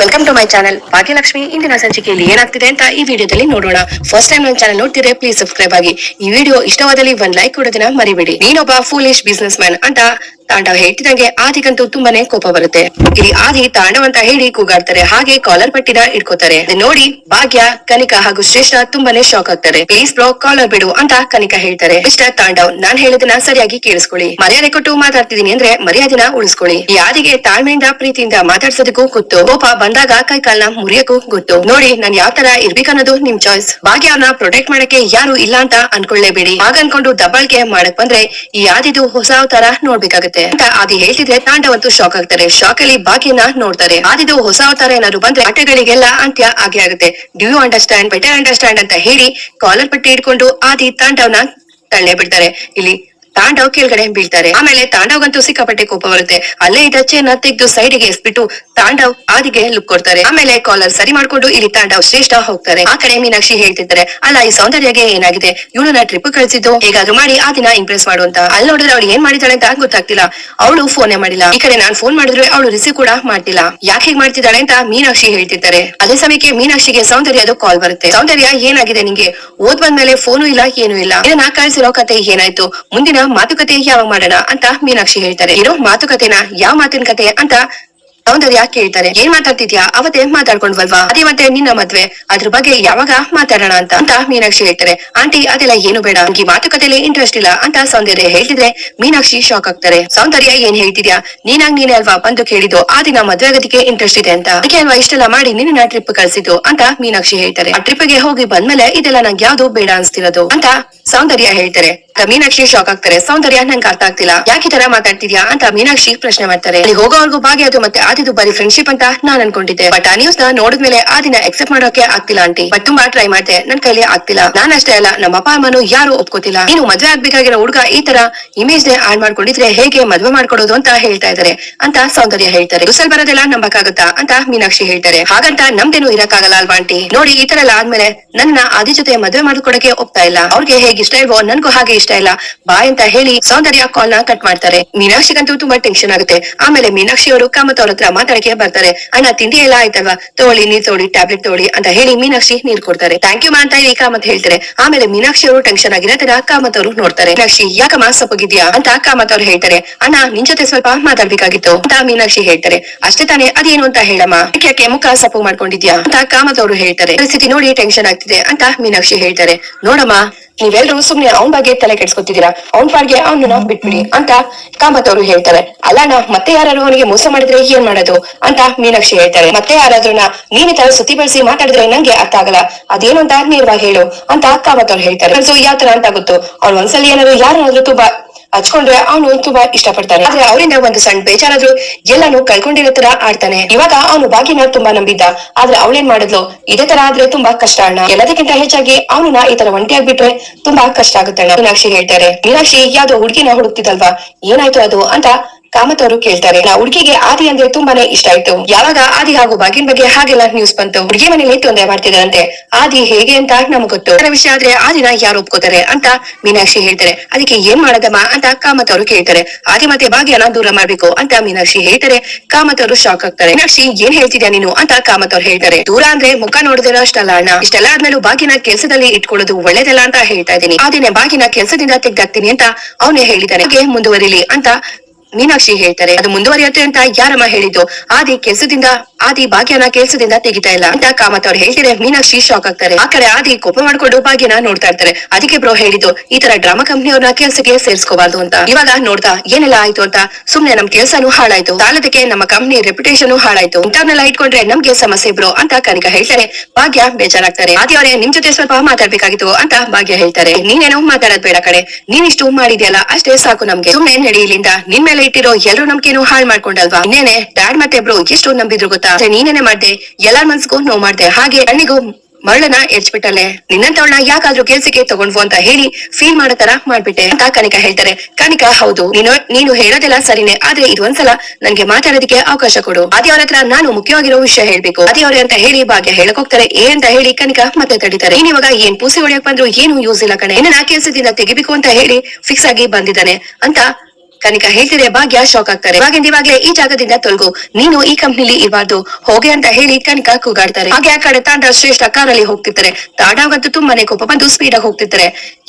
Welcome to my channel Bhagyalakshmi ಇಂದಿನ ಸಂಚಿಕೆಯಲ್ಲಿ ಏನಾಗ್ತಿದೆ ಅಂತ ಈ ವಿಡಿಯೋದಲ್ಲಿ ನೋಡೋಣ. ಫಸ್ಟ್ ಟೈಮ್ ನನ್ನ ಚಾನಲ್ ನೋಡ್ತಿದ್ರೆ ಪ್ಲೀಸ್ ಸಬ್ಸ್ಕ್ರೈಬ್ ಆಗಿ. ಈ ವಿಡಿಯೋ ಇಷ್ಟವಾದಲ್ಲಿ ಒಂದ್ ಲೈಕ್ ಕೊಡೋದನ್ನ ಮರಿಬೇಡಿ. ನೀನೊಬ್ಬ ಫೂಲಿಶ್ ಬಿಸ್ನೆಸ್ ಮ್ಯಾನ್ ಅಂತ ತಾಂಡವ್ ಹೇಳ್ತಿದಂಗೆ ಆದಿಗಂತೂ ತುಂಬಾನೇ ಕೋಪ ಬರುತ್ತೆ. ಇಲ್ಲಿ ಆದಿ ತಾಂಡವ್ ಅಂತ ಹೇಳಿ ಕೂಗಾಡ್ತಾರೆ, ಹಾಗೆ ಕಾಲರ್ ಪಟ್ಟಿನ ಇಟ್ಕೋತಾರೆ. ನೋಡಿ ಭಾಗ್ಯ, ಕನಿಕಾ ಹಾಗೂ ಶ್ರೇಷ್ಠ ತುಂಬಾನೇ ಶಾಕ್ ಆಗ್ತಾರೆ. ಪ್ಲೀಸ್ ಬ್ರೋ ಕಾಲರ್ ಬಿಡು ಅಂತ ಕನಿಕಾ ಹೇಳ್ತಾರೆ. ಇಷ್ಟ ತಾಂಡವ್, ನಾನ್ ಹೇಳೋದನ್ನ ಸರಿಯಾಗಿ ಕೇಳಿಸ್ಕೊಳ್ಳಿ. ಮರ್ಯಾದೆ ಕೊಟ್ಟು ಮಾತಾಡ್ತಿದೀನಿ ಅಂದ್ರೆ ಮರ್ಯಾದಿನ ಉಳಿಸ್ಕೊಳ್ಳಿ. ಈ ಆದಿಗೆ ತಾಳ್ಮೆಯಿಂದ, ಪ್ರೀತಿಯಿಂದ ಮಾತಾಡ್ಸೋದಕ್ಕೂ ಗೊತ್ತು. ಕೋಪ ಬಂದಾಗ ಕೈ ಕಾಲ್ನ ಮುರಿಯಕ್ಕೂ ಗೊತ್ತು. ನೋಡಿ ನಾನ್ ಯಾವ ತರ ಇರ್ಬೇಕನ್ನೋದು ನಿಮ್ ಚಾಯ್ಸ್ ಭಾಗ್ಯ ಅವ್ರನ್ನ ಪ್ರೊಟೆಕ್ಟ್ ಮಾಡಕ್ಕೆ ಯಾರು ಇಲ್ಲ ಅಂತ ಅನ್ಕೊಳ್ಳೇಬೇಡಿ. ಹಾಗನ್ಕೊಂಡು ದಬ್ಬಾಳಿಕೆ ಮಾಡಕ್ ಬಂದ್ರೆ ಈ ಆದಿದು ಹೊಸ ತರ ನೋಡ್ಬೇಕಾಗತ್ತೆ. ಅಂತ ಆದಿ ಹೇಳ್ತಿದ್ರೆ ತಾಂಡವಂತೂ ಶಾಕ್ ಆಗ್ತಾರೆ. ಶಾಕ್ ಅಲ್ಲಿ ಬಾಕಿನ ನೋಡ್ತಾರೆ. ಆದಿದು ಹೊಸ ಅವತಾರ ಏನಾದ್ರು ಬಂದ್ರೆ ಆಟಗಳಿಗೆಲ್ಲ ಅಂತ್ಯ ಆಗಿ ಆಗುತ್ತೆ. ಡ್ಯೂ ಅಂಡರ್ಸ್ಟ್ಯಾಂಡ್ ಬೆಟರ್ ಅಂಡರ್ಸ್ಟ್ಯಾಂಡ್ ಅಂತ ಹೇಳಿ ಕಾಲರ್ ಪಟ್ಟಿ ಇಟ್ಕೊಂಡು ಆದಿ ತಾಂಡವನ ತಳ್ಳೆ ಬಿಡ್ತಾರೆ. ಇಲ್ಲಿ ತಾಂಡವ್ ಕೆಳಗಡೆ ಬೀಳ್ತಾರೆ. ಆಮೇಲೆ ತಾಂಡವ್ಗಂತೂ ಸಿಕ್ಕಾಪಟ್ಟೆ ಕೋಪ ಬರುತ್ತೆ. ಅಲ್ಲೇ ಇದ್ದ ಚೆನ್ನ ತೆಗೆದು ಸೈಡ್ಗೆ ಎಸ್ಬಿಟ್ಟು ತಾಂಡವ್ ಆದಿಗೆ ಲುಕ್ ಕೊಡ್ತಾರೆ. ಆಮೇಲೆ ಕಾಲರ್ ಸರಿ ಮಾಡ್ಕೊಂಡು ಇಲ್ಲಿ ತಾಂಡವ್ ಶ್ರೇಷ್ಠ ಹೋಗ್ತಾರೆ. ಆ ಕಡೆ ಮೀನಾಕ್ಷಿ ಹೇಳ್ತಿದ್ದಾರೆ ಅಲ್ಲ, ಈ ಸೌಂದರ್ಯಗೆ ಏನಾಗಿದೆ? ಇವಳನ್ನ ಟ್ರಿಪ್ ಕಳಿಸಿದ್ದು? ಹೇಗಾದ್ರೂ ಮಾಡಿ ಆ ದಿನ ಇಂಪ್ರೆಸ್ ಮಾಡುವಂತ ಅಲ್ಲಿ ನೋಡಿದ್ರೆ ಅವಳು ಏನ್ ಮಾಡಿದಾಳೆ ಅಂತ ಗೊತ್ತಾಗ್ತಿಲ್ಲ. ಅವಳು ಫೋನೇ ಮಾಡಿಲ್ಲ. ಈ ಕಡೆ ನಾನ್ ಫೋನ್ ಮಾಡಿದ್ರೆ ಅವಳು ರಿಸೀವ್ ಕೂಡ ಮಾಡ್ತಿಲ್ಲ. ಯಾಕೆ ಹೇಗ್ ಮಾಡ್ತಿದ್ದಾಳೆ ಅಂತ ಮೀನಾಕ್ಷಿ ಹೇಳ್ತಿದ್ದಾರೆ ಅದೇ ಸಮಯಕ್ಕೆ ಮೀನಾಕ್ಷಿಗೆ ಸೌಂದರ್ಯದ ಕಾಲ್ ಬರುತ್ತೆ. ಸೌಂದರ್ಯ ಏನಾಗಿದೆ ನಿಂಗೆ? ಓದ್ ಬಂದ್ಮೇಲೆ ಫೋನು ಇಲ್ಲ, ಏನು ಇಲ್ಲ. ಇದನ್ನ ಕಳ್ಸಿರೋ ಕತೆ ಏನಾಯ್ತು? ಮುಂದಿನ ಮಾತುಕತೆ ಯಾವಾಗ ಮಾಡೋಣ ಅಂತ ಮೀನಾಕ್ಷಿ ಹೇಳ್ತಾರೆ. ಇರೋ, ಮಾತುಕತೆನ ಯಾವ ಮಾತಿನ ಕತೆ ಅಂತ ಸೌಂದರ್ಯ ಕೇಳ್ತಾರೆ. ಏನ್ ಮಾತಾಡ್ತಿದ್ಯಾ? ಅವತ್ತೇ ಮಾತಾಡ್ಕೊಂಡ್ವಲ್ವಾ? ಅದೇ ಮತ್ತೆ ನಿನ್ನ ಮದ್ವೆ. ಅದ್ರ ಬಗ್ಗೆ ಯಾವಾಗ ಮಾತಾಡೋಣ ಅಂತ ಅಂತ ಮೀನಾಕ್ಷಿ ಹೇಳ್ತಾರೆ. ಆಂಟಿ, ಅದೆಲ್ಲ ಏನು ಬೇಡ. ನಂಗೆ ಈ ಮಾತುಕತೆಯಲ್ಲಿ ಇಂಟ್ರೆಸ್ಟ್ ಇಲ್ಲ ಅಂತ ಸೌಂದರ್ಯ ಹೇಳ್ತಿದ್ರೆ ಮೀನಾಕ್ಷಿ ಶಾಕ್ ಆಗ್ತಾರೆ. ಸೌಂದರ್ಯ ಏನ್ ಹೇಳ್ತಿದ್ಯಾ? ನೀನಾಗ್ ನೀನೇ ಅಲ್ವಾ ಬಂದು ಕೇಳಿದ್ದು? ಆ ದಿನ ಮದ್ವೆ ಆಗೋದಕ್ಕೆ ಇಂಟ್ರೆಸ್ಟ್ ಇದೆ ಅಂತ. ಅದಕ್ಕೆ ಅಲ್ವಾ ಇಷ್ಟೆಲ್ಲ ಮಾಡಿ ನಿನ್ನ ಟ್ರಿಪ್ ಕಳ್ಸಿದ್ದು? ಅಂತ ಮೀನಾಕ್ಷಿ ಹೇಳ್ತಾರೆ. ಆ ಟ್ರಿಪ್ಗೆ ಹೋಗಿ ಬಂದ್ಮೇಲೆ ಇದೆಲ್ಲ ನಂಗೆ ಯಾವ್ದು ಬೇಡ ಅನ್ಸ್ತಿರೋದು? ಅಂತ ಸೌಂದರ್ಯ ಹೇಳ್ತಾರೆ. ಮೀನಾಕ್ಷಿ ಶಾಕ್ ಆಗ್ತಾರೆ. ಸೌಂದರ್ಯ ನಂಗೆ ಅರ್ಥ ಆಗ್ತಿಲ್ಲ. ಯಾಕೆ ತರ ಮಾತಾಡ್ತಿದ್ಯಾ ಅಂತ ಮೀನಾಕ್ಷಿ ಪ್ರಶ್ನೆ ಮಾಡ್ತಾರೆ. ಅಲ್ಲಿ ಹೋಗೋವರೆಗೂ ಭಾಗ್ಯದು ಮತ್ತೆ ಆದಿದು ಬರೀ ಫ್ರೆಂಡ್ಶಿಪ್ ಅಂತ ನಾನ್ ಅನ್ಕೊಂಡಿದ್ದೆ. ಬಟ್ ಆ ನ್ಯೂಸ್ನ ನೋಡಿದ್ಮೇಲೆ ಆ ದಿನ ಎಕ್ಸೆಪ್ಟ್ ಮಾಡೋಕೆ ಆಗ್ತಿಲ್ಲ ಆಂಟಿ. ಬಟ್ ತುಂಬಾ ಟ್ರೈ ಮಾಡ್ದೆ. ನನ್ ಕೈಲಿ ಆಗ್ತಿಲ್ಲ. ನಾನ್ ಅಷ್ಟೇ ಅಲ್ಲ, ನಮ್ಮ ಅಪ್ಪ, ಅಮ್ಮನು ಯಾರು ಒಪ್ಕೋತಿಲ್ಲ. ನೀನು ಮದ್ವೆ ಆಗ್ಬೇಕಾಗಿರೋ ಹುಡುಗ ಈ ತರ ಇಮೇಜ್ ನೇ ಆಡ್ ಮಾಡ್ಕೊಂಡಿದ್ರೆ ಹೇಗೆ ಮದ್ವೆ ಮಾಡ್ಕೊಡೋದು ಅಂತ ಹೇಳ್ತಾ ಇದಾರೆ ಅಂತ ಸೌಂದರ್ಯ ಹೇಳ್ತಾರೆ. ಉಸಲ್ ಬರೋದೆಲ್ಲ ನಂಬಕ್ಕಾಗತ್ತಾ ಅಂತ ಮೀನಾಕ್ಷಿ ಹೇಳ್ತಾರೆ. ಹಾಗಂತ ನಮ್ದೇನು ಇರಕ್ಕಾಗಲ್ಲ ಅಲ್ವಾ ಆಂಟಿ? ನೋಡಿ ಈ ತರ ಎಲ್ಲ ಆದ್ಮೇಲೆ ನನ್ನ ಆದಿ ಜೊತೆ ಮದ್ವೆ ಮಾಡ್ಕೊಡಕ್ಕೆ ಒಪ್ತಾ ಇಲ್ಲ. ಅವ್ರಿಗೆ ಹೇಗೆ ಇಷ್ಟ ಇಲ್ವೋ ನನ್ಗೂ ಹಾಗೆ ಇಷ್ಟ ಇಲ್ಲ. ಬಾಯ್ ಅಂತ ಹೇಳಿ ಸೌಂದರ್ಯ ಕಾಲ್ನ ಕಟ್ ಮಾಡ್ತಾರೆ. ಮೀನಾಕ್ಷಿಗಂತೂ ತುಂಬಾ ಟೆನ್ಷನ್ ಆಗುತ್ತೆ. ಆಮೇಲೆ ಮೀನಾಕ್ಷಿ ಅವರು ಕಾಮತ್ ಅವ್ರ ಹತ್ರ ಮಾತಾಡಕ್ಕೆ ಬರ್ತಾರೆ. ಅಣ್ಣ, ತಿಂಡಿ ಎಲ್ಲ ಆಯ್ತಲ್ವಾ? ತೋಳಿ, ನೀರ್ ತೋಳಿ ಟ್ಯಾಬ್ಲೆಟ್ ತೋಳಿ ಅಂತ ಹೇಳಿ ಮೀನಾಕ್ಷಿ ನೀರ್ ಕೊಡ್ತಾರೆ. ಥ್ಯಾಂಕ್ ಯು ಮಾ ಅಂತ ಹೇಳಿ ಕಾಮತ್ ಹೇಳ್ತಾರೆ. ಆಮೇಲೆ ಮೀನಾಕ್ಷಿ ಅವರು ಟೆನ್ಷನ್ ಆಗಿರೋದ್ರ ಕಾಮತ್ ಅವರು ನೋಡ್ತಾರೆ. ಮೀನಾಕ್ಷಿ, ಯಾಕಮ್ಮ ಸಪ್ಪಗಿದ್ಯಾ ಅಂತ ಕಾಮತ್ ಅವ್ರು ಹೇಳ್ತಾರೆ. ಅಣ್ಣ, ನಿನ್ ಜೊತೆ ಸ್ವಲ್ಪ ಮಾತಾಡ್ಬೇಕಾಗಿತ್ತು ಅಂತ ಮೀನಾಕ್ಷಿ ಹೇಳ್ತಾರೆ. ಅಷ್ಟೇ ತಾನೇ, ಅದೇನು ಅಂತ ಹೇಳಮ್ಮ? ಯಾಕೆ ಮುಖ ಸಪ್ಪು ಮಾಡ್ಕೊಂಡಿದ್ಯಾ? ಅಂತ ಕಾಮತ್ ಅವರು ಹೇಳ್ತಾರೆ. ಪರಿಸ್ಥಿತಿ ನೋಡಿ ಟೆನ್ಷನ್ ಆಗ್ತಿದೆ ಅಂತ ಮೀನಾಕ್ಷಿ ಹೇಳ್ತಾರೆ. ನೋಡಮ್ಮ ನೀವೆಲ್ರೂ ಸುಮ್ನೆ ಅವನ್ ಬಗ್ಗೆ ತಲೆ ಕೆಡ್ಸ್ಕೊತಿದೀರಾ ಅವ್ನ್ ಪಾಡ್ಗೆ ಅವ್ನ ಬಿಟ್ಬಿಡಿ ಅಂತ ಕಾಮತ್ ಅವರು ಹೇಳ್ತಾರೆ. ಅಲ್ಲಣ್ಣ, ಮತ್ತೆ ಯಾರು ಅವನಿಗೆ ಮೋಸ ಮಾಡಿದ್ರೆ ಏನ್ ಮಾಡೋದು ಅಂತ ಮೀನಾಕ್ಷಿ ಹೇಳ್ತಾರೆ. ಮತ್ತೆ ಯಾರಾದ್ರೂ ನೀನ್ ತರ ಸುತ್ತಿ ಬಳಸಿ ಮಾತಾಡಿದ್ರೆ ನಂಗೆ ಅರ್ಥ ಆಗಲ್ಲ. ಅದೇನು ಅಂತ ನೇರವಾಗಿ ಹೇಳು ಅಂತ ಕಾಮತ್ ಅವ್ರು ಹೇಳ್ತಾರೆ. ಯಾವ ತರ ಅಂತ ಗೊತ್ತು. ಅವ್ನ್ ಒಂದ್ಸಲಿ ಏನಾದ್ರು ಯಾರಾದ್ರೂ ತುಂಬಾ ಹಚ್ಕೊಂಡ್ರೆ ಅವನು ತುಂಬಾ ಇಷ್ಟಪಡ್ತಾನೆ. ಆದ್ರೆ ಅವರಿಂದ ಒಂದು ಸಣ್ಣ ಬೇಜಾರಾದ್ರು ಎಲ್ಲಾನು ಕಳ್ಕೊಂಡಿರೋ ತರ ಆಡ್ತಾನೆ. ಇವಾಗ ಅವನು ಭಾಗ್ಯನ ತುಂಬಾ ನಂಬಿದ್ದ. ಆದ್ರೆ ಅವಳೇನ್ ಮಾಡಿದ್ಲು? ಇದೇ ತರ ಆದ್ರೆ ತುಂಬಾ ಕಷ್ಟ ಅಣ್ಣ. ಎಲ್ಲದಕ್ಕಿಂತ ಹೆಚ್ಚಾಗಿ ಅವನನ್ನ ಈ ತರ ಒಂಟಿ ಆಗ್ಬಿಟ್ರೆ ತುಂಬಾ ಕಷ್ಟ ಆಗುತ್ತೆ ಮೀನಾಕ್ಷಿ ಹೇಳ್ತಾರೆ, ಮೀನಾಕ್ಷಿ, ಯಾವ್ದೋ ಹುಡುಗಿನ ಹುಡುಕ್ತಿದಲ್ವಾ? ಏನಾಯ್ತು ಅದು? ಅಂತ ಕಾಮತ್ ಅವರು ಕೇಳ್ತಾರೆ, ನಾ ಹುಡುಗಿಗೆ ಆದಿ ಅಂದ್ರೆ ತುಂಬಾನೇ ಇಷ್ಟ ಆಯ್ತು. ಯಾವಾಗ ಆದಿ ಹಾಗೂ ಬಾಗಿನ್ ಬಗ್ಗೆ ಹಾಗೆಲ್ಲ ನ್ಯೂಸ್ ಬಂತು? ಹುಡುಗಿ ಮನೇಲಿ ತೊಂದರೆ ಮಾಡ್ತಿದ್ರಂತೆ. ಆದಿ ಹೇಗೆ ಅಂತ ನಮ್ಗ್ ಗೊತ್ತು. ವಿಷಯ ಆದ್ರೆ ಆದಿನ ಯಾರು ಒಪ್ಕೋತಾರೆ? ಅಂತ ಮೀನಾಕ್ಷಿ ಹೇಳ್ತಾರೆ. ಅದಕ್ಕೆ ಏನ್ ಮಾಡದಮ್ಮ? ಅಂತ ಕಾಮತ್ ಅವರು ಕೇಳ್ತಾರೆ. ಆದಿ ಮತ್ತೆ ಭಾಗ್ಯನ ದೂರ ಮಾಡ್ಬೇಕು, ಅಂತ ಮೀನಾಕ್ಷಿ ಹೇಳ್ತಾರೆ. ಕಾಮತ್ ಅವರು ಶಾಕ್ ಆಗ್ತಾರೆ. ಮೀನಾಕ್ಷಿ, ಏನ್ ಹೇಳ್ತಿದ್ಯಾ ನೀನು? ಅಂತ ಕಾಮತ್ ಅವ್ರು ಹೇಳ್ತಾರೆ. ದೂರ ಅಂದ್ರೆ ಮುಖ ನೋಡಿದ್ರೆ ಅಷ್ಟಲ್ಲ ಅಣ್ಣ. ಇಷ್ಟೆಲ್ಲ ಆದ್ಮೇಲೂ ಬಾಗಿನ ಕೆಲ್ಸದಲ್ಲಿ ಇಟ್ಕೊಳ್ಳೋದು ಒಳ್ಳೇದಲ್ಲ ಅಂತ ಹೇಳ್ತಾ ಇದೀನಿ ಆದಿನೇ ಬಾಗಿನ ಕೆಲಸದಿಂದ ತೆಗ್ದಾಕ್ತೀನಿ ಅಂತ ಅವನೇ ಹೇಳಿದ್ದಾನೆ. ಮುಂದುವರಿಲಿ, ಅಂತ ಮೀನಾಕ್ಷಿ ಹೇಳ್ತಾರೆ, ಅದು ಮುಂದುವರಿಯುತ್ತೆ ಅಂತ ಯಾರಮ್ಮ ಹೇಳಿದ್ದು? ಆದಿ ಕೆಲ್ಸದಿಂದ, ಆದಿ ಭಾಗ್ಯನ ಕೆಲ್ಸದಿಂದ ತೆಗಿತಾ ಇಲ್ಲ ಅಂತ ಕಾಮತ್ ಅವ್ರು ಹೇಳ್ತಾರೆ ಮೀನಾಕ್ಷಿ ಶಾಕ್ ಆಗ್ತಾರೆ. ಆ ಕಡೆ ಆದಿ ಕೋಪ ಮಾಡ್ಕೊಂಡು ಭಾಗ್ಯನ ನೋಡ್ತಾ ಇರ್ತಾರೆ. ಅದಕ್ಕೆ ಬ್ರೋ ಹೇಳಿದ್ದು, ಈ ತರ ಡ್ರಾಮಾ ಕಂಪ್ನಿಯವ್ರನ್ನ ಕೆಲ್ಸಕ್ಕೆ ಸೇರ್ಸ್ಕೋಬಾರ್ದು ಅಂತ. ಇವಾಗ ನೋಡ್ತಾ, ಏನೆಲ್ಲ ಆಯ್ತು ಅಂತ? ಸುಮ್ನೆ ನಮ್ ಕೆಲ್ಸನೂ ಹಾಳಾಯ್ತು. ಸಾಲದಕ್ಕೆ ನಮ್ಮ ಕಂಪ್ನಿ ರೆಪ್ಯುಟೇಷನ್ ಹಾಳಾಯ್ತು. ಇಂಥವ್ನೆಲ್ಲ ಇಟ್ಕೊಂಡ್ರೆ ನಮ್ಗೆ ಸಮಸ್ಯೆ ಬ್ರೋ ಅಂತ ಕನಿಕ ಹೇಳ್ತಾರೆ. ಭಾಗ್ಯ ಬೇಜಾರಾಗ್ತಾರೆ. ಆದಿ ಅವರೇ, ನಿಮ್ ಜೊತೆ ಸ್ವಲ್ಪ ಮಾತಾಡ್ಬೇಕಾಗಿತ್ತು ಅಂತ ಭಾಗ್ಯ ಹೇಳ್ತಾರೆ. ನೀನೇನೋ ಮಾತಾಡೋದ್ ಬೇಡ ಕಡೆ ನೀನಿಷ್ಟು ಮಾಡಿದ್ಯಲ್ಲ, ಅಷ್ಟೇ ಸಾಕು ನಮ್ಗೆ. ಸುಮ್ನೆ ನಡಿ ಇಲ್ಲಿಂದ. ನಿನ್ ಇಟ್ಟಿರೋ ಎಲ್ರು ನಂಬಿಕೆನೂ ಹಾಳ್ ಮಾಡ್ಕೊಂಡಲ್ವಾ? ನೇನೆ ಡ್ಯಾಡ್ ಮತ್ತೆ ಇಬ್ರು ಎಷ್ಟು ನಂಬಿದ್ರು ಗೊತ್ತಾ? ನೀನೇನೆ ಮಾಡ್ದೆ. ಎಲ್ಲಾರ್ ಮನ್ಸ್ಗೂ ನೋವು ಮಾಡ್ದೆ. ಹಾಗೆ ಕಣ್ಣಿಗೂ ಮರಳನ ಎರ್ಚ್ಬಿಟ್ಟಲೆ ನಿನ್ನಂತವಳನ್ನ ಯಾಕಾದ್ರೂ ಕೆಲ್ಸಕ್ಕೆ ತಗೊಂಡ್ವು ಅಂತ ಹೇಳಿ ಫೀಲ್ ಮಾಡೋ ತರ ಮಾಡ್ಬಿಟ್ಟೆ. ಅಂತ ಕನಿಕಾ ಹೇಳ್ತಾರೆ. ಕನಿಕಾ, ಹೌದು. ನೀನು ನೀನು ಹೇಳೋದೆಲ್ಲ ಸರಿನೇ. ಆದ್ರೆ ಇದು ಒಂದ್ಸಲ ನನ್ಗೆ ಮಾತಾಡೋದಕ್ಕೆ ಅವಕಾಶ ಕೊಡು. ಅದೇ ಅವ್ರ ಹತ್ರ ನಾನು ಮುಖ್ಯವಾಗಿರೋ ವಿಷಯ ಹೇಳ್ಬೇಕು. ಅದೇ ಅವ್ರೆ ಅಂತ ಹೇಳಿ ಭಾಗ್ಯ ಹೇಳಕ್ ಹೋಗ್ತಾರೆ. ಏ ಅಂತ ಹೇಳಿ ಕನಿಕಾ ಮತ್ತೆ ತಡಿತಾರೆ. ನೀನ್ ಇವಾಗ ಏನ್ ಪೂಸಿ ಹೊಡಿಯಕ್ ಬಂದ್ರು ಏನು ಯೂಸ್ ಇಲ್ಲ ಕಣೆ. ನನ್ನ ಕೆಲ್ಸದಿಂದ ತೆಗಿಬೇಕು ಅಂತ ಹೇಳಿ ಫಿಕ್ಸ್ ಆಗಿ ಬಂದಿದ್ದಾನೆ. ಅಂತ ಕನಿಕಾ ಹೇಳ್ತಿದ್ರೆ ಭಾಗ್ಯ ಶಾಕ್ ಆಗ್ತಾರೆ. ಇವಾಗ್ಲೇ ಈ ಜಾಗದಿಂದ ತೊಲಗು. ನೀನು ಈ ಕಂಪ್ನಿಲಿ ಇರಬಾರ್ದು. ಹೋಗಿ ಅಂತ ಹೇಳಿ ಕನಿಕಾ ಕೂಗಾಡ್ತಾರೆ. ಹಾಗೆ ಆ ಕಡೆ ತಾಂಡವ್ ಶ್ರೇಷ್ಠ ಕಾರಲ್ಲಿ ಹೋಗ್ತಿರ್ತಾರೆ. ತಾಂಡವ್ಗಂತೂ ತುಂಬಾನೇ ಕೋಪ ಬಂದು ಸ್ಪೀಡ್ ಆಗಿ ಹೋಗ್ತಿರ್ತಾರೆ.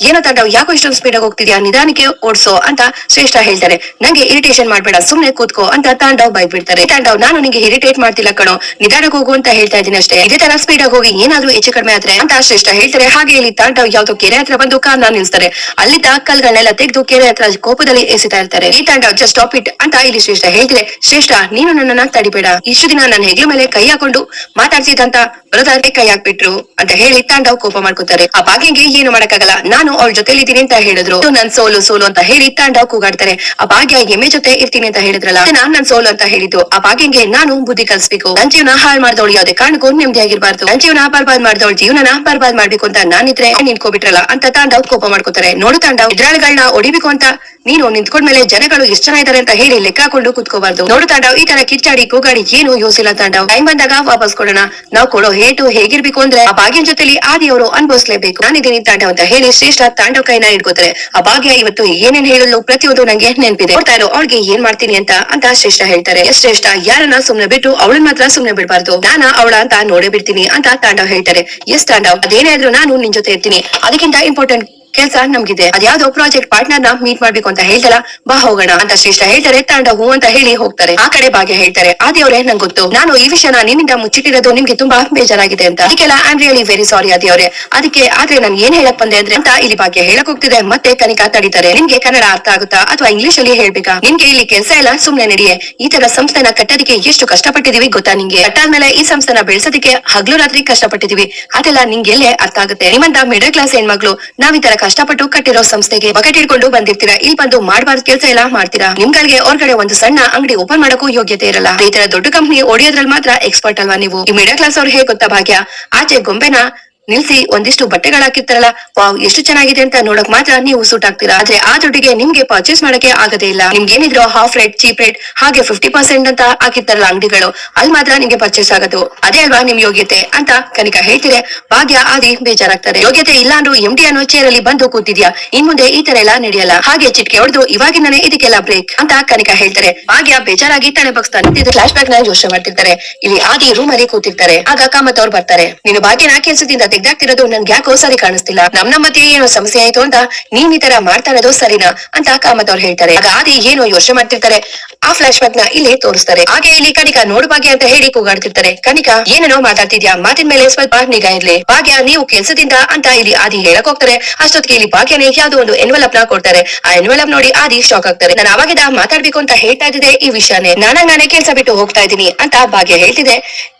ಏನೋ ತಾಂಡವ್, ಯಾಕೋ ಇಷ್ಟೊಂದು ಸ್ಪೀಡ್ ಆಗಿ ಹೋಗ್ತಿದ್ಯಾ? ನಿಧಾನಕ್ಕೆ ಓಡಿಸೋ ಅಂತ ಶ್ರೇಷ್ಠ ಹೇಳ್ತಾರೆ. ನಂಗೆ ಇರಿಟೇಷನ್ ಮಾಡ್ಬೇಡ, ಸುಮ್ನೆ ಕೂತ್ಕೋ ಅಂತ ತಾಂಡವ್ ಬೈಬಿಡ್ತಾರೆ ತಾಂಡವ್, ನಾನು ನಿಂಗೆ ಇರಿಟೇಟ್ ಮಾಡ್ತಿಲ್ಲ ಕಣೋ. ನಿಧಾನಕ್ಕೆ ಹೋಗು ಅಂತ ಹೇಳ್ತಾ ಇದ್ದೀನಿ ಅಷ್ಟೇ. ಇದೇ ತರ ಸ್ಪೀಡ್ ಆಗಿ ಹೋಗಿ ಏನಾದ್ರೂ ಹೆಚ್ಚು ಕಡಿಮೆ ಆದ್ರೆ ಅಂತ ಶ್ರೇಷ್ಠ ಹೇಳ್ತಾರೆ. ಹಾಗೆ ಇಲ್ಲಿ ತಾಂಡವ್ ಯಾವ್ದೋ ಕೆರೆ ಹತ್ರ ಬಂದು ಕಾರ್ನ ನಿಲ್ಸ್ತಾರೆ. ಅಲ್ಲಿದ್ದ ಕಲ್ಗಳನ್ನೆಲ್ಲ ತೆಗೆದು ಕೆರೆ ಹತ್ರ ಕೋಪದಲ್ಲಿ ಎಸಿತಾ ಇರ್ತಾರೆ. ಈ ತಾಂಡವ್ ಜಸ್ಟ್ ಸ್ಟಾಪ್ ಇಟ್ ಅಂತ ಇಲ್ಲಿ ಶ್ರೇಷ್ಠ ಹೇಳ್ತಿದೆ. ಶ್ರೇಷ್ಠ, ನೀನು ನನ್ನನ್ನ ತಡಿಬೇಡ. ಇಷ್ಟು ದಿನ ನನ್ನ ಹೆಗ್ಲ ಮೇಲೆ ಕೈ ಹಾಕೊಂಡು ಮಾತಾಡ್ತಿದ್ದಂತ ಬಲದಾರ್ಗೆ ಕೈ ಹಾಕ್ಬಿಟ್ರು ಅಂತ ಹೇಳಿ ತಾಂಡವ್ ಕೋಪ ಮಾಡ್ಕೋತಾರೆ. ಆ ಭಾಗ್ಯಂಗೆ ಏನು ಮಾಡಕ್ಕಾಗಲ್ಲ. ನಾನು ಅವಳ ಜೊತೆಲಿ ಇದ್ದೀನಿ ಅಂತ ಹೇಳಿದ್ರು. ನನ್ ಸೋಲು ಸೋಲು ಅಂತ ಹೇಳಿ ತಾಂಡವ್ ಕೂಗಾಡ್ತಾರೆ. ಆ ಭಾಗ್ಯ ಎಮ್ಮೆ ಜೊತೆ ಇರ್ತೀನಿ ಅಂತ ಹೇಳಿದ್ರಲ್ಲ ನಾನ್ ನನ್ ಸೋಲು ಅಂತ ಹೇಳಿದ್ದು. ಆ ಭಾಗ್ಯಂಗೆ ನಾನು ಬುದ್ಧಿ ಕಲಿಸ್ಬೇಕು. ನನ್ ಜೀವನ ಹಾಳು ಮಾಡ್ದವಳು ಯಾವ್ದೇ ಕಾರಣಕ್ಕೂ ನೆಮ್ಮದಿಯಾಗಿರ್ಬಾರ್ದು. ನನ್ ಜೀವನ ಬರ್ಬಾದ್ ಮಾಡ್ದವಳು ಜೀವನ ಬರ್ಬಾದ್ ಮಾಡ್ಬೇಕು ಅಂತ ನಾನಿದ್ರೆ ನಿನ್ಕೋಬಿಟ್ರಲ್ಲ ಅಂತ ತಾಂಡವ್ ಕೋಪ ಮಾಡ್ಕೋತಾರೆ. ನೋಡು ತಾಂಡವ್ ಇದ್ರಾಳ್ಗಳನ್ನ ಹೊಡಿಬೇಕು ಅಂತ ನೀನು ನಿಂತ್ಕೊಂಡ್ಮೇಲೆ ಜನಗಳು ಎಷ್ಟ್ ಜನ ಇದಾರೆ ಅಂತ ಹೇಳಿ ಲೆಕ್ಕ ಹಾಕೊಂಡು ಕುತ್ಕೋಬಾರ್ದು. ನೋಡು ತಾಂಡವ್, ಈ ತರ ಕಿಚ್ಚಾಡಿ ಕೂಗಾಡಿ ಏನು ಯೋಸಿಲ್ಲ ತಾಂಡವ್. ಟೈಮ್ ಬಂದಾಗ ವಾಪಸ್ ಕೊಡೋಣ. ನಾವು ಕೊಡೋ ಹೇಟು ಹೇಗಿರ್ಬೇಕು ಅಂದ್ರೆ ಆ ಭಾಗ್ಯನ್ ಜೊತೆಲಿ ಆದಿಯವರು ಅನುಭವಿಸ್ಲೇಬೇಕು. ನಾನಿದ್ದೀನಿ ತಾಂಡವ್ ಅಂತ ಹೇಳಿ ಶ್ರೇಷ್ಠ ತಾಂಡವ್ ಕೈನ ಹಿಡ್ಕೋತಾರೆ. ಆ ಭಾಗ್ಯ ಇವತ್ತು ಏನೇನ್ ಹೇಳಲು ಪ್ರತಿಯೊಂದು ನಂಗೆ ನೆನಪಿದೆ. ನೋಡ್ತಾ ಇರೋ ಅವ್ಳಿಗೆ ಏನ್ ಮಾಡ್ತೀನಿ ಅಂತ ಅಂತ ಶ್ರೇಷ್ಠ ಹೇಳ್ತಾರೆ. ಶ್ರೇಷ್ಠ, ಯಾರನ್ನ ಸುಮ್ನೆ ಬಿಟ್ಟು ಅವಳನ್ನ ಮಾತ್ರ ಸುಮ್ನೆ ಬಿಡಬಾರ್ದು. ನಾನ ಅವಳ ಅಂತ ನೋಡೇ ಬಿಡ್ತೀನಿ ಅಂತ ತಾಂಡವ್ ಹೇಳ್ತಾರೆ. ಎಸ್ ತಾಂಡವ್, ಅದೇನೇ ಆದ್ರೂ ನಾನು ನಿನ್ ಜೊತೆ ಇರ್ತೀನಿ. ಅದಕ್ಕಿಂತ ಇಂಪಾರ್ಟೆಂಟ್ ಕೆಲ್ಸ ನಮ್ಗಿದೆ. ಅದ್ಯಾವ್ದೋ ಪ್ರಾಜೆಕ್ಟ್ ಪಾರ್ಟ್ನರ್ನ ಮೀಟ್ ಮಾಡ್ಬೇಕು ಅಂತ ಹೇಳ್ತಲ್ಲ, ಬಾ ಹೋಗೋಣ ಅಂತ ಶ್ರೇಷ್ಠ ಹೇಳ್ತಾರೆ, ತಾಂಡ ಹೂ ಅಂತ ಹೇಳಿ ಹೋಗ್ತಾರೆ. ಆ ಕಡೆ ಭಾಗ್ಯ ಹೇಳ್ತಾರೆ. ಆದಿಯವ್ರೆ, ನಂಗೆ ಗೊತ್ತು. ನಾನು ಈ ವಿಷಯನ ನಿನ್ನಿಂದ ಮುಚ್ಚಿಟ್ಟಿರೋದು ನಿಮ್ಗೆ ತುಂಬಾ ಬೇಜಾರಾಗಿದೆ ಅಂತ. ಅದಕ್ಕೆಲ್ಲ ಐ ರಿಯಲಿ ವೆರಿ ಸಾರಿ ಆದಿಯವ್ರೆ. ಅದಕ್ಕೆ ಆದ್ರೆ ನಾನು ಏನ್ ಹೇಳಕ್ ಬಂದೆ ಅಂದ್ರೆ, ಅಂತ ಇಲ್ಲಿ ಭಾಗ್ಯ ಹೇಳಕ್ ಹೋಗ್ತಿದೆ. ಮತ್ತೆ ಕನಿಕಾ ತಡಿತಾರೆ. ನಿಮ್ಗೆ ಕನ್ನಡ ಅರ್ಥ ಆಗುತ್ತಾ? ಅಥವಾ ಇಂಗ್ಲಿಷ್ ಅಲ್ಲಿ ಹೇಳ್ಬೇಕಾ? ನಿಮ್ಗೆ ಇಲ್ಲಿ ಕೆಲಸ ಎಲ್ಲ ಸುಮ್ನೆ ನಡಿಯೆ. ಈ ತರ ಸಂಸ್ಥೆನ ಕಟ್ಟೋದಕ್ಕೆ ಎಷ್ಟು ಕಷ್ಟಪಟ್ಟಿದೀವಿ ಗೊತ್ತಾ ನಿಂಗೆ? ಕಟ್ಟಾದ್ಮೇಲೆ ಈ ಸಂಸ್ಥೆನ ಬೆಳೆಸೋದಕ್ಕೆ ಹಗ್ಲು ರಾತ್ರಿ ಕಷ್ಟಪಟ್ಟಿದೀವಿ. ಅದೆಲ್ಲ ನಿಂಗೆ ಎಲ್ಲೇ ಅರ್ಥ ಆಗುತ್ತೆ. ನಿಮ್ಮಂತ ಮಿಡಲ್ ಕ್ಲಾಸ್ ಹೆಣ್ಮಕ್ಳು, ನಾವ್ ಈ ತರ ಕಷ್ಟಪಟ್ಟು ಕಟ್ಟಿರೋ ಸಂಸ್ಥೆಗೆ ಬಕೆಟ್ ಹಿಡ್ಕೊಂಡು ಬಂದಿರ್ತೀರಾ? ಇಲ್ಲಿ ಬಂದು ಮಾಡಬಾರ್ದು ಕೆಲಸ ಎಲ್ಲ ಮಾಡ್ತೀರಾ? ನಿಮ್ಗಳಿಗೆ ಹೊರಗಡೆ ಒಂದು ಸಣ್ಣ ಅಂಗಡಿ ಓಪನ್ ಮಾಡಕ್ಕೂ ಯೋಗ್ಯತೆ ಇರಲ್ಲ. ಈ ತರ ದೊಡ್ಡ ಕಂಪನಿ ಓಡಿಯೋದ್ರಲ್ಲಿ ಮಾತ್ರ ಎಕ್ಸ್ಪರ್ಟ್ ಅಲ್ವಾ ನೀವು? ಈ ಮಿಡಲ್ ಕ್ಲಾಸ್ ಅವ್ರು ಹೇಗೆ ಗೊತ್ತಾ ಭಾಗ್ಯ? ಆಚೆ ಗೊಂಬೆನ ನಿಲ್ಸಿ, ಒಂದಿಷ್ಟು ಬಟ್ಟೆಗಳು ಹಾಕಿರ್ತಾರಲ್ಲ, ವಾವ್, ಎಷ್ಟು ಚೆನ್ನಾಗಿದೆ ಅಂತ ನೋಡಕ್ ಮಾತ್ರ ನೀವು ಸೂಟ್ ಆಗ್ತೀರಾ? ಆದ್ರೆ ಆ ದುಡ್ಡಿಗೆ ನಿಮ್ಗೆ ಪರ್ಚೇಸ್ ಮಾಡಕ್ಕೆ ಆಗದೇ ಇಲ್ಲ. ನಿಮ್ಗೆ ಏನಿದ್ರು ಹಾಫ್ ರೇಟ್ ಚೀಪ್ ರೇಟ್ ಹಾಗೆ ಫಿಫ್ಟಿ ಪರ್ಸೆಂಟ್ ಅಂತ ಹಾಕಿರ್ತಾರಲ್ಲ ಅಂಗಡಿಗಳು ಅಲ್ಲಿ ಮಾತ್ರ ನಿಮ್ಗೆ ಪರ್ಚೇಸ್ ಆಗೋದು. ಅದೇ ಅಲ್ವಾ ನಿಮ್ ಯೋಗ್ಯತೆ ಅಂತ ಕನಿಕ ಹೇಳ್ತೀರ ಭಾಗ್ಯ ಆದಿ ಬೇಜಾರಾಗ್ತಾರೆ ಯೋಗ್ಯತೆ ಇಲ್ಲ ಅಂದ್ರೂ ಎಂ ಡಿ ಅನ್ನೋ ಚೇರ್ ಅಲ್ಲಿ ಬಂದು ಕೂತಿದ್ಯಾ? ಇನ್ ಮುಂದೆ ಈ ತರ ಎಲ್ಲ ನಡೆಯಲ್ಲ. ಹಾಗೆ ಚಿಟ್ಕೆ ಹೊಡೆದು ಇವಾಗಿಂದಾನೆ ಇದಕ್ಕೆಲ್ಲ ಬ್ರೇಕ್ ಅಂತ ಕನಿಕ ಹೇಳ್ತಾರೆ. ಭಾಗ್ಯ ಬೇಜಾರಾಗಿ ತಲೆ ಬಗ್ಸ್ತಾ ನಿಂತಿದ್ದು ಫ್ಲಾಶ್ ಬ್ಯಾಕ್ನ ಯೋಚನೆ ಮಾಡ್ತಿರ್ತಾರೆ. ಇಲ್ಲಿ ಆದಿ ರೂಮ್ ಅಲ್ಲಿ ಕೂತಿರ್ತಾರೆ. ಆಗ ಕಾಮತ್ ಅವ್ರು ಬರ್ತಾರೆ. ನೀನು ಭಾಗ್ಯನ ಕೆಲ್ಸದಿಂದ ತೆಗ್ದಾಕ್ತಿರೋದು ನನ್ಗೆ ಯಾಕೋ ಸರಿ ಕಾಣಿಸ್ತಿಲ್ಲ. ನಮ್ ನಮ್ಮ ಮಧ್ಯೆ ಏನೋ ಸಮಸ್ಯೆ ಆಯ್ತು ಅಂತ ನೀನ್ ಈ ತರ ಮಾಡ್ತಾ ಸರಿನಾ ಅಂತ ಕಾಮತ್ ಅವ್ರು ಹೇಳ್ತಾರೆ. ಆಗ ಆದಿ ಏನೋ ಯೋಚನೆ ಮಾಡ್ತಿರ್ತಾರೆ. ಆ ಫ್ಲಾಶ್ ಬ್ಯಾಕ್ನ ಇಲ್ಲಿ ತೋರಿಸ್ತಾರೆ. ಹಾಗೆ ಇಲ್ಲಿ ಕಣಿಕಾ ನೋಡ್ಬಾಗೆ ಅಂತ ಹೇಳಿ ಕೂಗಾಡ್ತಿರ್ತಾರೆ. ಕಣಿಕಾ ಏನೇನೋ ಮಾತಾಡ್ತಿದ್ಯಾ? ಮಾತಿನ ಮೇಲೆ ಸ್ವಲ್ಪ ನಿಗಾ ಇರ್ಲಿ. ಭಾಗ್ಯ, ನೀವು ಕೆಲ್ಸದಿಂದ ಅಂತ ಇಲ್ಲಿ ಆದಿ ಹೇಳಕ್ ಹೋಗ್ತಾರೆ. ಅಷ್ಟೊತ್ತಿಗೆ ಇಲ್ಲಿ ಭಾಗ್ಯನೇ ಯಾವ್ದೋ ಒಂದು ಎನ್ವೆಲಪ್ನ ಕೊಡ್ತಾರೆ. ಆ ಎನ್ವೆಲಪ್ ನೋಡಿ ಆದಿ ಶಾಕ್ ಆಗ್ತಾರೆ. ನಾನು ಅವಾಗಿದ ಮಾತಾಡ್ಬೇಕು ಅಂತ ಹೇಳ್ತಾ ಇದ್ದಿದೆ ಈ ವಿಷಯನೇ. ನಾನಾಗ ನಾನೇ ಕೆಲ್ಸ ಬಿಟ್ಟು ಹೋಗ್ತಾ ಇದ್ದೀನಿ ಅಂತ ಭಾಗ್ಯ ಹೇಳ್ತಿದೆ.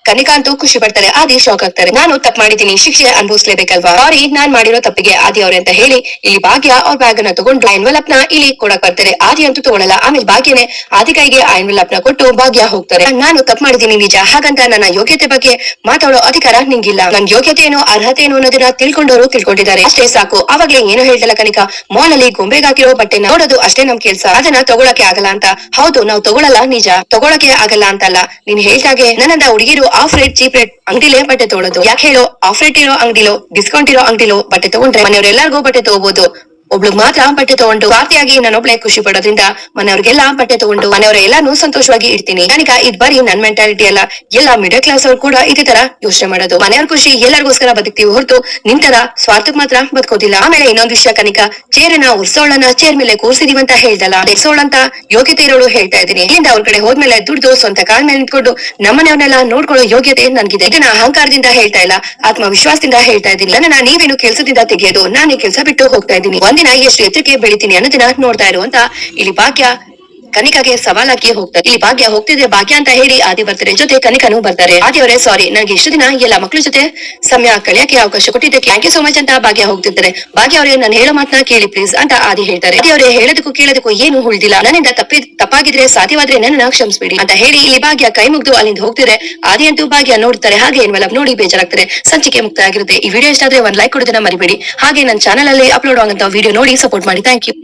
ಕನಿಕಾ ಅಂತೂ ಖುಷಿ ಪಡ್ತಾರೆ ಆದಿ ಶಾಕ್ ಆಗ್ತಾರೆ. ನಾನು ತಪ್ಪು ಮಾಡಿದ್ದೀನಿ, ಶಿಕ್ಷೆ ಅನುಭವಿಸ್ಲೇಬೇಕಲ್ವಾ? ಸಾರಿ ನಾನ್ ಮಾಡಿರೋ ತಪ್ಪಿಗೆ ಆದಿ ಅವ್ರೆ ಅಂತ ಹೇಳಿ, ಇಲ್ಲಿ ಭಾಗ್ಯ ಅವ್ರ ಬ್ಯಾಗ್ ಅನ್ನ ತಗೊಂಡು ಎನ್ವಲಪ್ನ ಇಲ್ಲಿ ಕೊಡಕ್ ಬರ್ತಾರೆ. ಆದಿ ಅಂತೂ ತಗೊಳಲ್ಲ, ಆಮೇಲೆ ಭಾಗ್ಯನೇ ಆದಿ ಕೈಗೆ ಆ ಕೊಟ್ಟು ಭಾಗ್ಯ ಹೋಗ್ತಾರೆ. ನಾನು ತಪ್ಪು ಮಾಡಿದ್ದೀನಿ ನಿಜ, ಹಾಗಂತ ನನ್ನ ಯೋಗ್ಯತೆ ಬಗ್ಗೆ ಮಾತಾಡೋ ಅಧಿಕಾರ ನಿಂಗಿಲ್ಲ. ನನ್ ಯೋಗ್ಯತೆ ಏನು ಅರ್ಹತೆ ಏನು ಅನ್ನೋದನ್ನ ತಿಳ್ಕೊಂಡವರು ತಿಳ್ಕೊಂಡಿದ್ದಾರೆ. ಅಷ್ಟೇ ಸಾಕು ಅವಾಗ್ಲೇ ಏನು ಹೇಳ್ದಲ್ಲ ಕನಿಕಾ ಮಾಲ್ ಅಲ್ಲಿ ಗೊಂಬೆಗಾಕಿರೋ ಬಟ್ಟೆ ನೋಡೋದು ಅಷ್ಟೇ ನಮ್ ಕೆಲ್ಸ. ಅದನ್ನ ತಗೊಳಕ್ಕೆ ಆಗಲ್ಲ ಅಂತ. ಹೌದು, ನಾವು ತಗೊಳಲ್ಲ, ನಿಜ. ತಗೊಳಕ್ಕೆ ಆಗಲ್ಲ ಅಂತಲ್ಲ. ನೀನ್ ಹೇಳ್ದಾಗೆ ನನ್ನಂದ ಹುಡುಗಿರು ಆಫ್ ರೇಟ್, ಚೀಪ್ ರೇಟ್ ಅಂಗಡಿಲೇ ಬಟ್ಟೆ ತಗೊಳ್ಳೋದು ಯಾಕೆ ಹೇಳೋ? ಆಫ್ ರೇಟ್ ಇರೋ ಅಂಗಡಿಲೋ ಡಿಸ್ಕೌಂಟ್ ಇರೋ ಅಂಗಡಿಲೋ ಬಟ್ಟೆ ತಗೊಂಡ್ರೆ ಮನೆಯವರೆಲ್ಲರಿಗೂ ಬಟ್ಟೆ ತಗೋಬಹುದು ಒಬ್ಳು ಮಾತ್ರ ಬಟ್ಟೆ ತಗೊಂಡು ಸ್ವಾರ್ಥಿಯಾಗಿ ನಾನೊಬ್ಳೆ ಖುಷಿ ಪಡೋದ್ರಿಂದ ಮನೆಯವ್ರಿಗೆಲ್ಲ ಬಟ್ಟೆ ತಗೊಂಡು ಮನೆಯವರ ಎಲ್ಲಾನು ಸಂತೋಷವಾಗಿ ಇಡ್ತೀನಿ ಕನಿಕ ಇದ್ ಬರೀ ನನ್ ಮೆಂಟಾಲಿಟಿ ಅಲ್ಲ. ಎಲ್ಲ ಮಿಡಲ್ ಕ್ಲಾಸ್ ಅವ್ರು ಕೂಡ ಇದೇ ತರ ಯೋಚನೆ ಮಾಡೋದು. ಮನೆಯವ್ರ ಖುಷಿ ಎಲ್ಲರಿಗೋಸ್ಕರ ಬದುಕ್ತೀವಿ ಹೊರತು ನಿಮ್ ತರ ಸ್ವಾರ್ಥಕ್ ಮಾತ್ರ ಬದುಕೋದಿಲ್ಲ. ಆಮೇಲೆ ಇನ್ನೊಂದ್ ವಿಷಯ ಕನಿಕ ಚೇರನ್ನ ಉರ್ಸೋಳನ ಚೇರ್ ಮೇಲೆ ಕೂರ್ಸಿದೀವಿ ಅಂತ ಹೇಳ್ದಲ್ಲ ಅಂತ ಯೋಗ್ಯತೆ ಇರೋಳು ಹೇಳ್ತಾ ಇದ್ದೀನಿ. ಇಲ್ಲಿಂದ ಅವ್ರ ಕಡೆ ಹೋದ್ಮೇಲೆ ದುಡ್ದು ಸ್ವಂತ ಕಾಲ್ ಮೇಲೆ ನಿಂತ್ಕೊಂಡು ನಮ್ಮನೆಯವ್ರನ್ನೆಲ್ಲ ನೋಡ್ಕೊಳ್ಳೋ ಯೋಗ್ಯತೆ ನನ್ಗಿದೆ. ಇದನ್ನ ಅಹಂಕಾರದಿಂದ ಹೇಳ್ತಾ ಇಲ್ಲ, ಆತ್ಮವಿಶ್ವಾಸದಿಂದ ಹೇಳ್ತಾ ಇದ್ದೀನಿ. ನನ್ನ ನೀವೇನು ಕೆಲಸದಿಂದ ತೆಗೆಯೋದು, ನಾನು ಕೆಲಸ ಬಿಟ್ಟು ಹೋಗ್ತಾ ಇದ್ದೀನಿ. ಒಂದಿನ ಎಷ್ಟು ಎತ್ತರಕ್ಕೆ ಬೆಳಿತೀನಿ ಅನ್ನೋದನ್ನ ನೋಡ್ತಾ ಇರುವಂತ ಇಲ್ಲಿ ಭಾಗ್ಯ ಕನಿಕಾಗೆ ಸವಾಲಾಗಿ ಹೋಗ್ತಾರೆ ಇಲ್ಲಿ ಭಾಗ್ಯ ಹೋಗ್ತಿದ್ರೆ ಭಾಗ್ಯ ಅಂತ ಹೇಳಿ ಆದಿ ಬರ್ತಾರೆ ಜೊತೆ ಕನಿಕನು ಬರ್ತಾರೆ. ಆದಿ ಅವರೇ ಸಾರಿ ನನಗೆ ಇಷ್ಟು ದಿನ ಎಲ್ಲ ಮಕ್ಕಳ ಜೊತೆ ಸಮಯ ಕಳೆಯಕ್ಕೆ ಅವಕಾಶ ಕೊಟ್ಟಿದ್ದಕ್ಕೆ ಥ್ಯಾಂಕ್ ಯು ಸೋ ಮಚ್ ಅಂತ ಭಾಗ್ಯ ಹೋಗ್ತಿರ್ತಾರೆ. ಭಾಗ್ಯ ಅವರೇ, ನಾನು ಹೇಳೋ ಮಾತನ್ನ ಕೇಳಿ ಪ್ಲೀಸ್ ಅಂತ ಆದಿ ಹೇಳ್ತಾರೆ. ಆದಿ ಅವರೇ, ಹೇಳೋದಕ್ಕೂ ಕೇಳೋದಕ್ಕೂ ಏನು ಉಳಿದಿಲ್ಲ. ನನ್ನಿಂದ ತಪ್ಪಿ ತಪ್ಪಾಗಿದ್ರೆ ಸಾಧ್ಯವಾದ್ರೆ ನನ್ನ ಕ್ಷಮಿಸ್ಬೇಡಿ ಅಂತ ಹೇಳಿ ಇಲ್ಲಿ ಭಾಗ್ಯ ಕೈ ಮುಗ್ದು ಅಲ್ಲಿಂದ ಹೋಗ್ತಿದ್ರೆ ಆದಿ ಅಂತೂ ಭಾಗ್ಯ ನೋಡ್ತಾರೆ, ಹಾಗೆ ಏನ್ವಲ್ಲ ನೋಡಿ ಬೇಜಾರಾಗ್ತಾರೆ ಸಂಚಿಕೆ ಮುಕ್ತ ಆಗಿರುತ್ತೆ ಈ ವಿಡಿಯೋ ಇಷ್ಟ ಆದ್ರೆ ಒಂದ್ ಲೈಕ್ ಕೊಡೋದನ್ನ ಮರಿಬೇಡಿ. ಹಾಗೆ ನನ್ನ ಚಾನಲ್ ಅಲ್ಲಿ ಅಪ್ಲೋಡ್ ಆಗಂತ ವಿಡಿಯೋ ನೋಡಿ ಸಪೋರ್ಟ್ ಮಾಡಿ. Thank you